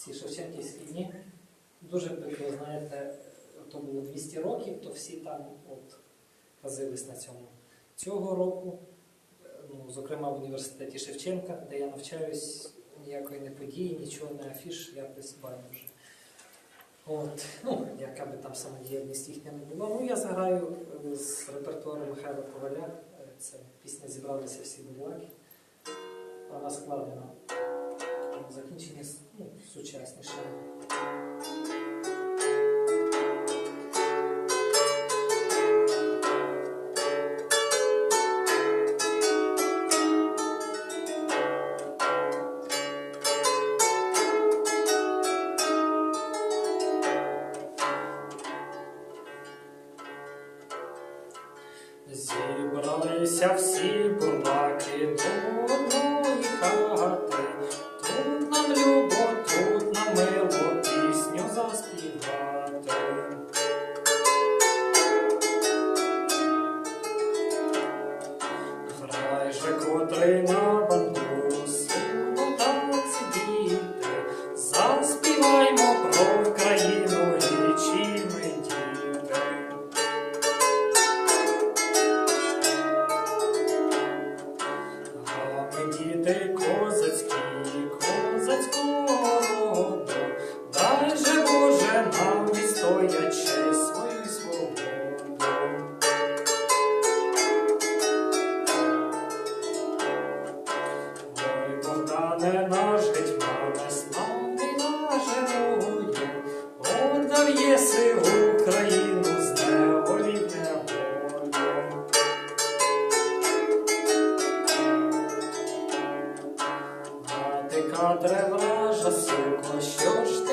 ці Шевченківські дні. Дуже прикро, знаєте, то було 200 років, то всі там от казились на цьому. Цього року, ну, зокрема в університеті Шевченка, де я навчаюсь, ніякої не події, нічого не афіш, якось байдуже. От, ну, яка би там самодіяльність їхня не була. Ну, я заграю е, з репертуару Михайла Коваля. Е, Це пісня Зібралися всі довладі. Вона складена в закінченні ну, сучасніше. Зібралися всі бурлаки до Alemanha. Богдане наш гетьмане, славний наше герою, отдав єси Україну з неволі в неволю. Матика кадре жасуко, що ж ти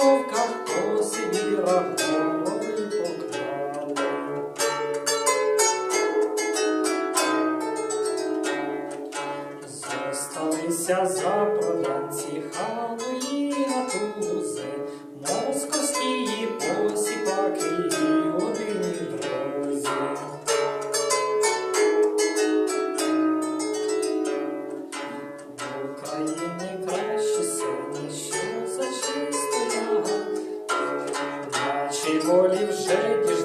по соловках, по Сибірах голови поклали. Зосталися за проданці ханої Chegou o cheio de